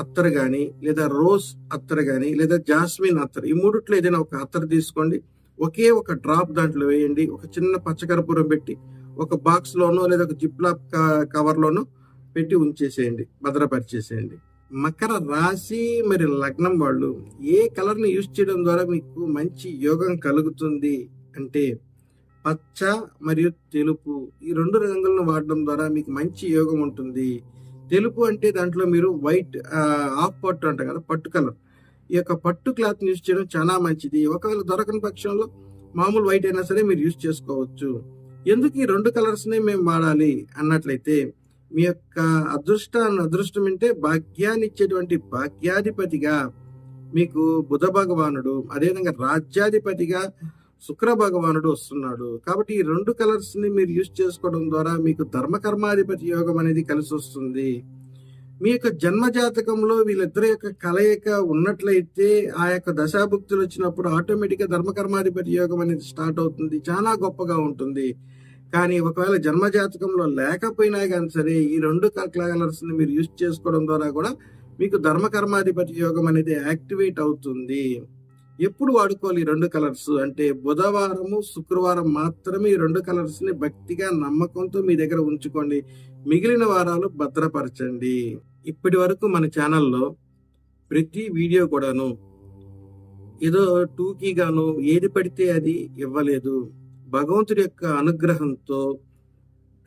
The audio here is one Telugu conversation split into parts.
అత్తరు కానీ లేదా రోజ్ అత్తరు కానీ లేదా జాస్మిన్ అత్తరు ఈ మూడిట్లో ఏదైనా ఒక అత్తరు తీసుకోండి. ఒకే ఒక డ్రాప్ దాంట్లో వేయండి. ఒక చిన్న పచ్చకర్పూరం పెట్టి ఒక బాక్స్ లోనో లేదా ఒక జిప్లాప్ కవర్ లోనో పెట్టి ఉంచేసేయండి. భద్రపరిచేసేయండి. మకర రాశి మరి లగ్నం వాళ్ళు ఏ కలర్ని యూజ్ చేయడం ద్వారా మీకు మంచి యోగం కలుగుతుంది అంటే పచ్చ మరియు తెలుపు ఈ రెండు రంగులను వాడడం ద్వారా మీకు మంచి యోగం ఉంటుంది. తెలుపు అంటే దాంట్లో మీరు వైట్ ఆఫ్ పట్టు అంటారు కదా పట్టు కలర్. ఈ యొక్క పట్టు క్లాత్ యూజ్ చేయడం చాలా మంచిది. ఒకవేళ దొరకని పక్షంలో మామూలు వైట్ అయినా సరే మీరు యూజ్ చేసుకోవచ్చు. ఎందుకు ఈ రెండు కలర్స్నే మేము వాడాలి అన్నట్లయితే మీ యొక్క అదృష్టాన్ని అదృష్టం అంటే భాగ్యాన్ని ఇచ్చేటువంటి భాగ్యాధిపతిగా మీకు బుధ భగవానుడు అదేవిధంగా రాజ్యాధిపతిగా శుక్ర భగవానుడు వస్తున్నాడు. కాబట్టి ఈ రెండు కలర్స్ని మీరు యూజ్ చేసుకోవడం ద్వారా మీకు ధర్మకర్మాధిపతి యోగం అనేది కలిసి వస్తుంది. మీ యొక్క జన్మ జాతకంలో వీళ్ళిద్దరి యొక్క కలయిక ఉన్నట్లయితే ఆ యొక్క దశాభుక్తులు వచ్చినప్పుడు ఆటోమేటిక్గా ధర్మకర్మాధిపతి యోగం అనేది స్టార్ట్ అవుతుంది. చాలా గొప్పగా ఉంటుంది. కానీ ఒకవేళ జన్మ జాతకంలో లేకపోయినా కానీ సరే ఈ రెండు కలర్స్ని మీరు యూజ్ చేసుకోవడం ద్వారా కూడా మీకు ధర్మకర్మాధిపతి యోగం అనేది యాక్టివేట్ అవుతుంది. ఎప్పుడు వాడుకోవాలి ఈ రెండు కలర్స్? అంటే బుధవారము శుక్రవారం మాత్రమే ఈ రెండు కలర్స్ని భక్తిగా నమ్మకంతో మీ దగ్గర ఉంచుకోండి. మిగిలిన వారాలు భద్రపరచండి. ఇప్పటి వరకు మన ఛానల్లో ప్రతి వీడియో కూడాను ఏదో టూకీగాను ఏది పడితే అది ఇవ్వలేదు. భగవంతుడి యొక్క అనుగ్రహంతో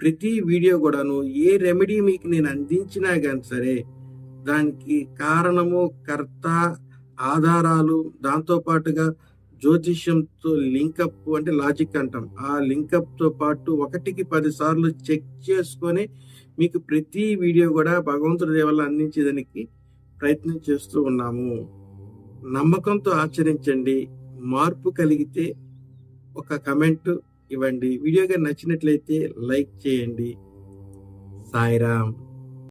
ప్రతి వీడియో కూడాను ఏ రెమెడీ మీకు నేను అందించినా కానీ సరే దానికి కారణము కర్త ఆధారాలు దాంతో పాటుగా జ్యోతిష్యంతో లింకప్ అంటే లాజిక్ అంటాం. ఆ లింకప్తో పాటు ఒకటికి పది సార్లు చెక్ చేసుకొని మీకు ప్రతి వీడియో కూడా భగవంతుడి దేవల్ల అందించేదానికి ప్రయత్నం చేస్తూ ఉన్నాము. నమ్మకంతో ఆచరించండి. మార్పు కలిగితే ఒక కమెంట్ ఇవ్వండి. వీడియోగా నచ్చినట్లయితే లైక్ చేయండి. సాయిరామ్.